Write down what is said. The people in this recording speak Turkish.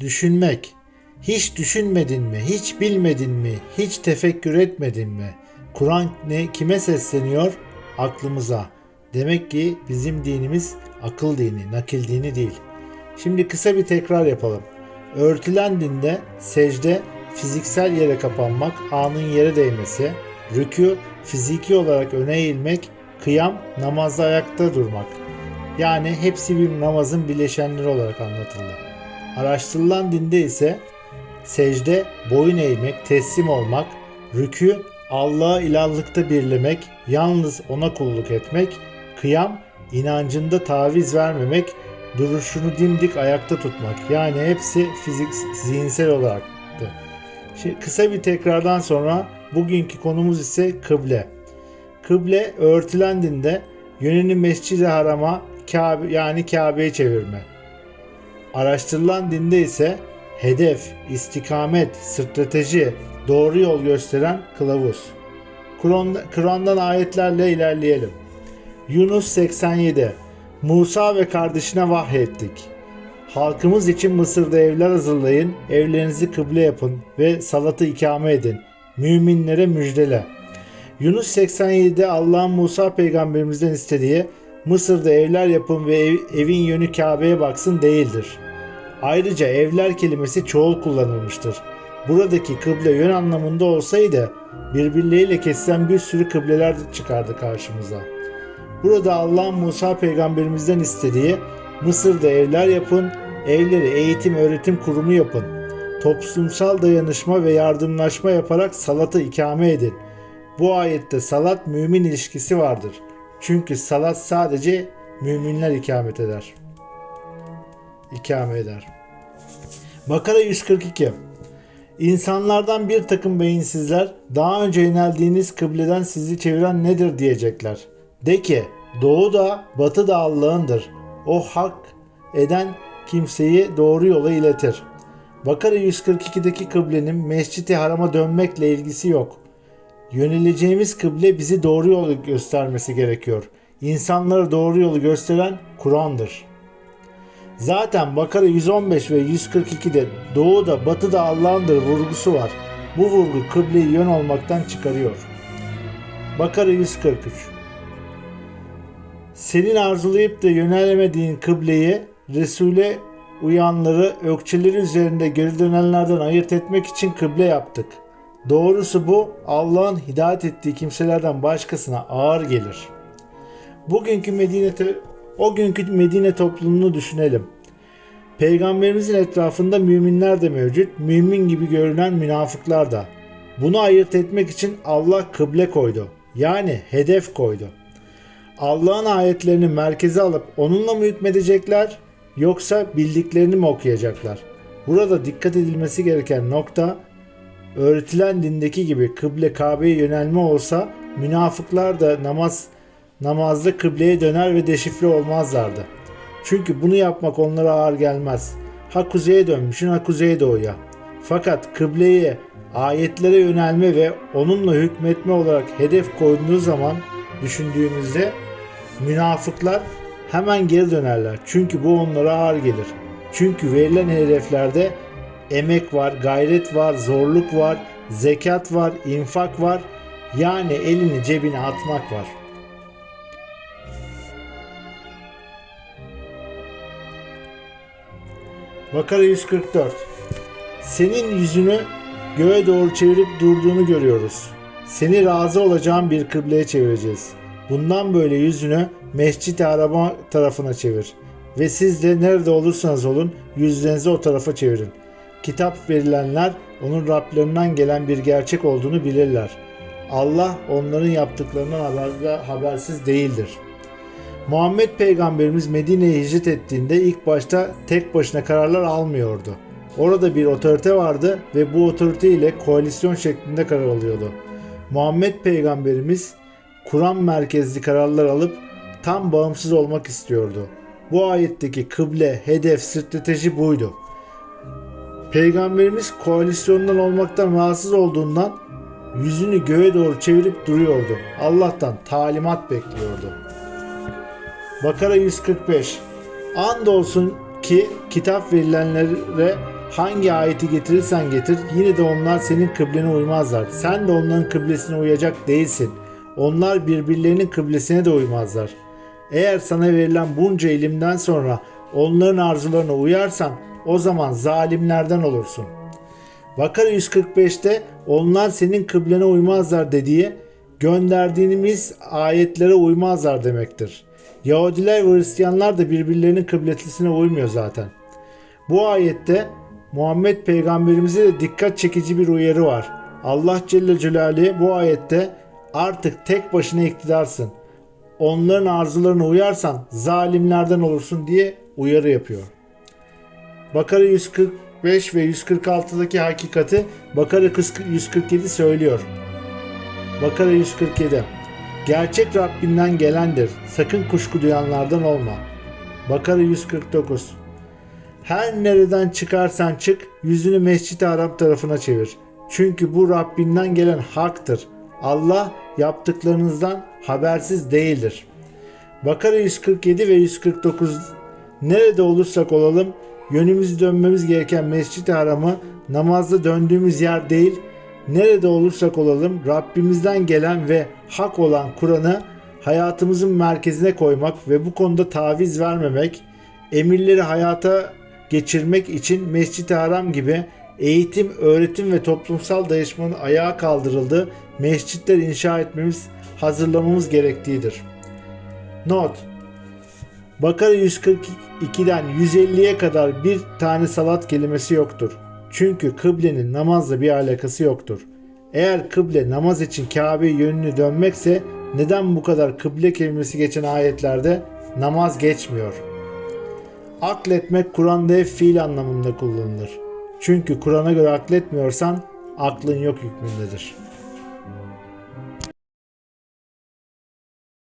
Düşünmek. Hiç düşünmedin mi? Hiç bilmedin mi? Hiç tefekkür etmedin mi? Kur'an ne kime sesleniyor? Aklımıza. Demek ki bizim dinimiz akıl dini, nakil dini değil. Şimdi kısa bir tekrar yapalım. Örtülen dinde secde fiziksel yere kapanmak, anın yere değmesi, rükû fiziki olarak öne eğilmek, kıyam namazda ayakta durmak. Yani hepsi bir namazın bileşenleri olarak anlatıldı. Araştırılan dinde ise secde boyun eğmek, teslim olmak, rükû Allah'a ilahlıkta birlemek, yalnız ona kulluk etmek, kıyam inancında taviz vermemek, duruşunu dimdik ayakta tutmak. Yani hepsi fizik zihinsel olaraktı. Kısa bir tekrardan sonra bugünkü konumuz ise kıble. Kıble örtülen dinde yönünü Mescid-i Haram'a Kabe, yani Kabe'ye çevirme. Araştırılan dinde ise hedef, istikamet, strateji, doğru yol gösteren kılavuz. Kur'an- Kur'an'dan ayetlerle ilerleyelim. Yunus 87 Musa ve kardeşine vahyettik. Halkımız için Mısır'da evler hazırlayın, evlerinizi kıble yapın ve salatı ikame edin. Müminlere müjdele. Yunus 87'de Allah'ın Musa peygamberimizden istediği Mısır'da evler yapın ve ev- evin yönü Kabe'ye baksın değildir. Ayrıca evler kelimesi çoğul kullanılmıştır. Buradaki kıble yön anlamında olsaydı birbirleriyle kesilen bir sürü kıbleler çıkardı karşımıza. Burada Allah Musa peygamberimizden istediği Mısır'da evler yapın, evleri eğitim öğretim kurumu yapın. Toplumsal dayanışma ve yardımlaşma yaparak salatı ikame edin. Bu ayette salat mümin ilişkisi vardır. Çünkü salat sadece müminler ikamet eder. İkame eder. Bakara 142 İnsanlardan bir takım beyinsizler daha önce yöneldiğiniz kıbleden sizi çeviren nedir diyecekler. De ki doğu da batı da Allah'ındır. O hak eden kimseyi doğru yola iletir. Bakara 142'deki kıblenin Mescid-i Haram'a dönmekle ilgisi yok. Yöneleceğimiz kıble bizi doğru yolu göstermesi gerekiyor. İnsanlara doğru yolu gösteren Kur'an'dır. Zaten Bakara 115 ve 142'de doğu da batı da Allah'ındır vurgusu var. Bu vurgu kıbleyi yön olmaktan çıkarıyor. Bakara 143 Senin arzulayıp da yönelemediğin kıbleyi Resul'e uyanları ökçeleri üzerinde geri dönenlerden ayırt etmek için kıble yaptık. Doğrusu bu Allah'ın hidayet ettiği kimselerden başkasına ağır gelir. Bugünkü Medine o günkü Medine toplumunu düşünelim. Peygamberimizin etrafında müminler de mevcut, mümin gibi görünen münafıklar da. Bunu ayırt etmek için Allah kıble koydu. Yani hedef koydu. Allah'ın ayetlerini merkeze alıp onunla mı hükmedecekler yoksa bildiklerini mi okuyacaklar? Burada dikkat edilmesi gereken nokta öğretilen dindeki gibi kıble Kabe'ye yönelme olsa münafıklar da namaz namazda kıbleye döner ve deşifre olmazlardı. Çünkü bunu yapmak onlara ağır gelmez. Ha kuzeye dönmüşsün ha kuzeye doğuya. Fakat kıbleye, ayetlere yönelme ve onunla hükmetme olarak hedef koyduğu zaman düşündüğümüzde münafıklar hemen geri dönerler. Çünkü bu onlara ağır gelir. Çünkü verilen hedeflerde emek var, gayret var, zorluk var, zekat var, infak var. Yani elini cebine atmak var. Bakara 144 Senin yüzünü göğe doğru çevirip durduğunu görüyoruz. Seni razı olacağın bir kıbleye çevireceğiz. Bundan böyle yüzünü Mescid-i Araba tarafına çevir. Ve siz de nerede olursanız olun yüzlerinizi o tarafa çevirin. Kitap verilenler onun Rablerinden gelen bir gerçek olduğunu bilirler. Allah onların yaptıklarından haber, habersiz değildir. Muhammed Peygamberimiz Medine'ye hicret ettiğinde ilk başta tek başına kararlar almıyordu. Orada bir otorite vardı ve bu otorite ile koalisyon şeklinde karar alıyordu. Muhammed Peygamberimiz Kur'an merkezli kararlar alıp tam bağımsız olmak istiyordu. Bu ayetteki kıble, hedef, strateji buydu. Peygamberimiz koalisyondan olmaktan rahatsız olduğundan yüzünü göğe doğru çevirip duruyordu. Allah'tan talimat bekliyordu. Bakara 145 Andolsun ki kitap verilenlere Hangi ayeti getirirsen getir yine de onlar senin kıblene uymazlar. Sen de onların kıblesine uyacak değilsin. Onlar birbirlerinin kıblesine de uymazlar. Eğer sana verilen bunca ilimden sonra onların arzularına uyarsan o zaman zalimlerden olursun. Bakara 145'te onlar senin kıblene uymazlar dediği gönderdiğimiz ayetlere uymazlar demektir. Yahudiler ve Hristiyanlar da birbirlerinin kıblesine uymuyor zaten. Bu ayette Muhammed peygamberimize de dikkat çekici bir uyarı var. Allah Celle Celaluhu bu ayette artık tek başına iktidarsın. Onların arzularına uyarsan zalimlerden olursun diye uyarı yapıyor. Bakara 145 ve 146'daki hakikati Bakara 147 söylüyor. Bakara 147 Gerçek Rabbinden gelendir. Sakın kuşku duyanlardan olma. Bakara 149 Her nereden çıkarsan çık yüzünü Mescid-i Haram tarafına çevir. Çünkü bu Rabbinden gelen haktır. Allah yaptıklarınızdan habersiz değildir. Bakara 147 ve 149 Nerede olursak olalım yönümüzü dönmemiz gereken Mescid-i Haram'ı namazda döndüğümüz yer değil, nerede olursak olalım Rabbimizden gelen ve hak olan Kur'an'ı hayatımızın merkezine koymak ve bu konuda taviz vermemek, emirleri hayata geçirmek için Mescid-i Haram gibi eğitim, öğretim ve toplumsal dayanışmanın ayağa kaldırıldığı mescitler inşa etmemiz, hazırlamamız gerektiğidir. Not Bakara 142'den 150'ye kadar bir tane salat kelimesi yoktur. Çünkü kıblenin namazla bir alakası yoktur. Eğer kıble namaz için Kabe yönünü dönmekse neden bu kadar kıble kelimesi geçen ayetlerde namaz geçmiyor? Akletmek Kur'an'da hep fiil anlamında kullanılır. Çünkü Kur'an'a göre akletmiyorsan aklın yok hükmündedir.